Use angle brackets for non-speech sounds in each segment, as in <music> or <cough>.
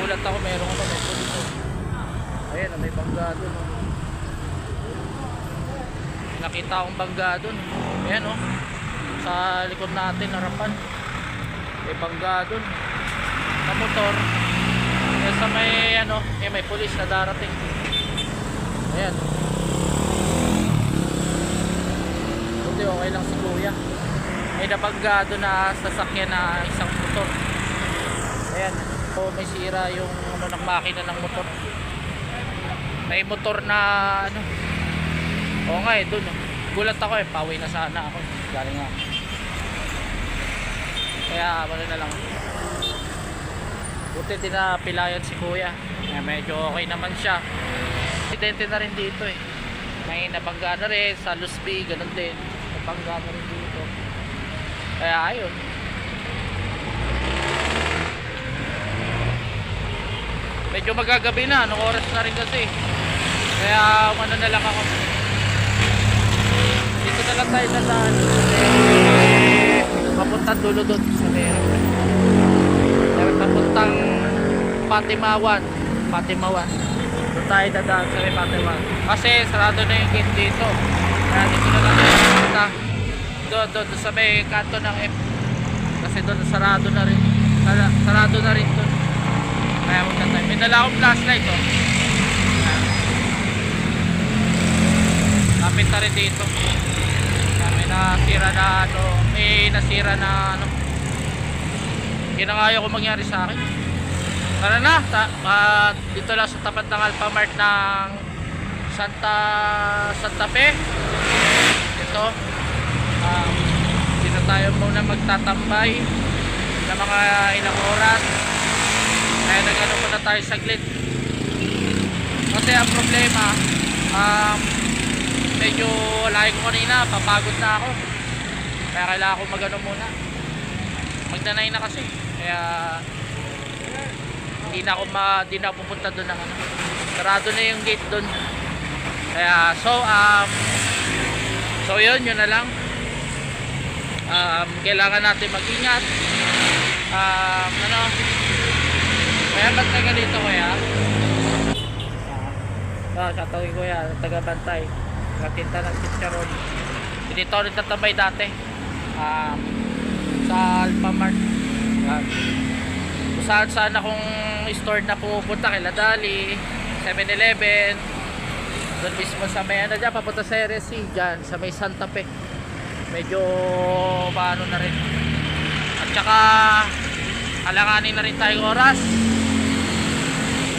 nagulat ako, meron ako may oh. Ayan, may bangga doon. Oh. Nakita akong bangga doon. Ayan oh. Sa likod natin, harapan. May bangga doon. Sa motor. Kaya sa may ano, eh, may pulis na darating. Ayan. Buti okay lang si kuya. May nabangga doon na sasakyan na isang motor. Ayan. So, may sira yung ano ng makina ng motor. May motor na ano. Oo nga eh, doon. oh. Gulat ako eh, pauwi na sana ako. Galing nga. Kaya wala na lang. Buti din na si kuya. Kaya medyo okay naman siya. Aksidente na rin dito eh. May nabangga na rin sa Lusby, ganun din. Nabangga na rin dito. Kaya ayun. Medyo magagabi na, anong oras na rin kasi. Kaya ano na lang ako. Dito na lang tayo sa saan. Eh, papunta dulo doon sa meron. Papuntang Patimawan. Patimawan. Doon tayo dadaan sa may Patimawan. Kasi sarado na yung gate dito. Kaya dito na lang tayo pupunta. Doon, doon, doon sa may kanto ng F. Kasi doon sarado na rin. Sara- Sarado na rin doon. Kaya maganda tayo. May dala akong flashlight oh. Lapit na rin dito. May nasira na ano. May nasira na ano. Hindi na nga ayaw ko mangyari sa akin. Tara na. Ta ah, dito lang sa tapat ng Alphamart ng Santa Santa Fe. Ito. Um, dito tayo muna magtatambay na mga ilang oras. Muna tayo saglit. Kasi ang problema, um, medyo lahi ko kanina, papagod na ako. Kaya kailangan ko magano muna. Magdanay na kasi. Kaya hindi na ako ma, hindi na pupunta doon ng ano. Sarado na yung gate doon. Kaya so um so yun, yun na lang. Um, kailangan natin mag-ingat. Um, ano, ba't ka ganito kuya? Ah, sa tawin ko yan, taga-bantay. Katinta ng chicharon. Dito rin tatabay dati. Um, sa Alphamart. Yan. Kung saan saan akong store na pumupunta kay Ladali, 7-Eleven. Doon mismo sa may ano dyan, papunta sa RSC dyan, sa may Santa Fe. Medyo paano na rin. At saka alanganin na rin tayong oras.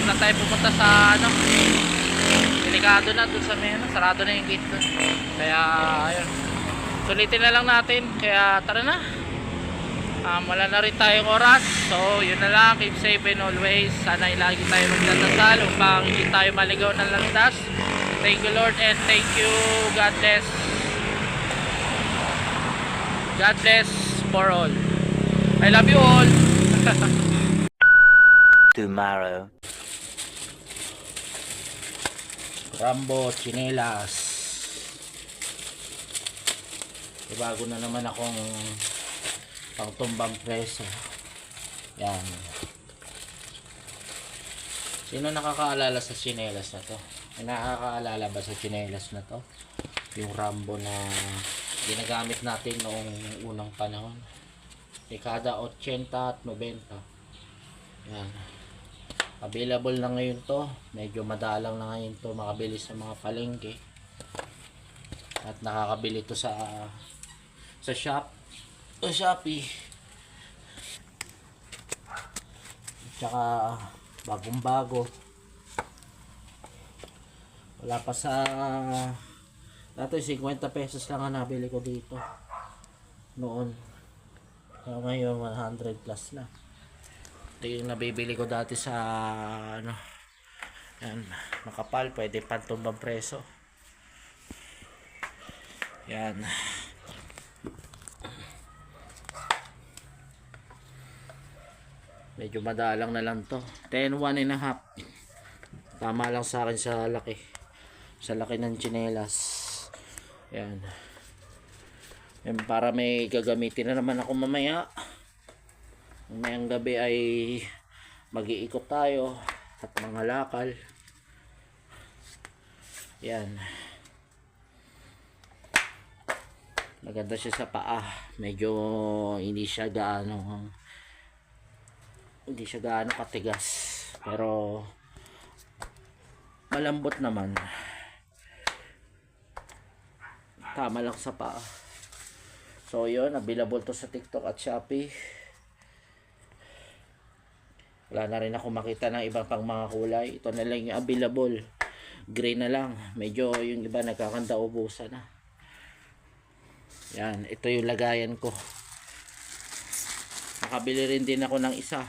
Na tayo pupunta sa ano, delikado na dun sa may ano, sarado na yung gate dun. Kaya ayun. Sulitin na lang natin. Kaya tara na. Um, wala na rin tayong oras. So, yun na lang. Keep safe and always. Sana lagi tayo magdadasal upang hindi tayo maligaw ng landas. Thank you Lord and thank you. God bless. God bless for all. I love you all. <laughs> tomorrow. Rambo, chinelas. May bago na naman akong pangtumbang preso. Yan. Sino nakakaalala sa chinelas na to? Nakakaalala ba sa chinelas na to? Yung Rambo na ginagamit natin noong unang panahon. Dekada 80 at 90. Yan. Available na ngayon to. Medyo madalang na ngayon to makabili sa mga palengke. At nakakabili to sa sa shop o Shopee. Tsaka bagong bago. Wala pa sa dati 50 pesos lang ang nabili ko dito. Noon. Kaya ngayon 100 plus na. Ito yung nabibili ko dati sa ano yan makapal pwede pantumbang preso. Yan. Medyo madalang na lang to. 10 1 and a half. Tama lang sa akin sa laki. Sa laki ng chinelas yan. Yan para may gagamitin na naman ako mamaya mamayang gabi ay mag-iikot tayo at mga lakal. Yan. Maganda siya sa paa. Medyo hindi siya gaano hindi siya gaano katigas. Pero malambot naman. Tama lang sa paa. So yun. Available to sa tiktok at shopee wala na rin ako makita ng ibang pang mga kulay. Ito na lang yung available. Gray na lang. Medyo yung iba nagkakanda ubusan na. Yan ito yung lagayan ko. Nakabili rin din ako ng isa.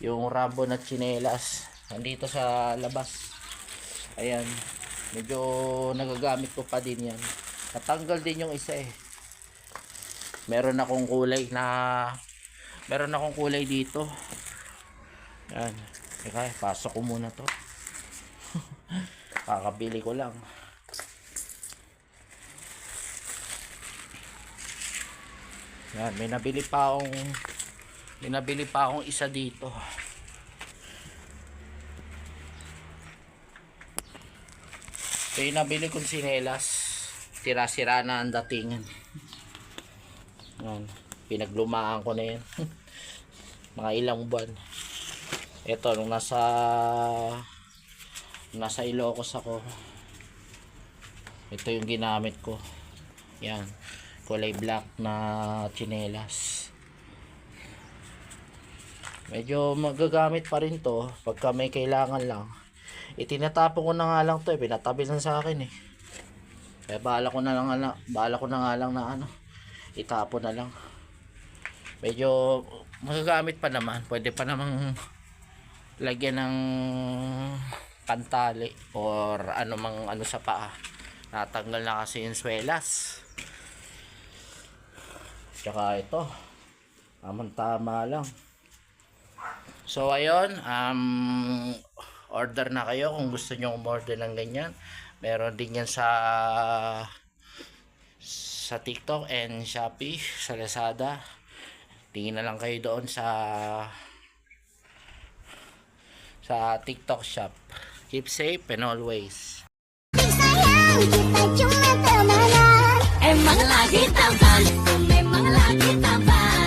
Yung rabo na chinelas nandito sa labas. Ayan. Medyo nagagamit ko pa din yan. Natanggal din yung isa eh. Meron akong kulay na meron akong kulay dito. Yan. Teka, pasok ko muna to. <laughs> Kakabili ko lang. Yan may nabili pa akong may nabili pa akong isa dito. Ito yung nabili kong sinelas. Tira-sira na ang datingan yan pinaglumaan ko na yan <laughs> mga ilang buwan. Ito nung nasa nasa Ilocos ako ito yung ginamit ko. Yan. Kulay black na chinelas. Medyo magagamit pa rin to. Pagka may kailangan lang. Itinatapon ko na nga lang to eh. Pinatabi lang sa akin eh. Kaya bahala ko na lang ala- bahala ko na nga lang na ano itapon na lang medyo magagamit pa naman. Pwede pa namang lagyan ng pantali or ano mang ano sa paa. Natanggal na kasi yung swelas. Tsaka ito. Tamang tama lang. So ayun. Um, order na kayo kung gusto nyo umorder ng ganyan. Meron din yan sa sa TikTok and Shopee sa Lazada tingin na lang kayo doon sa sa TikTok shop. Keep safe and always. Temenan Emang lagi tampan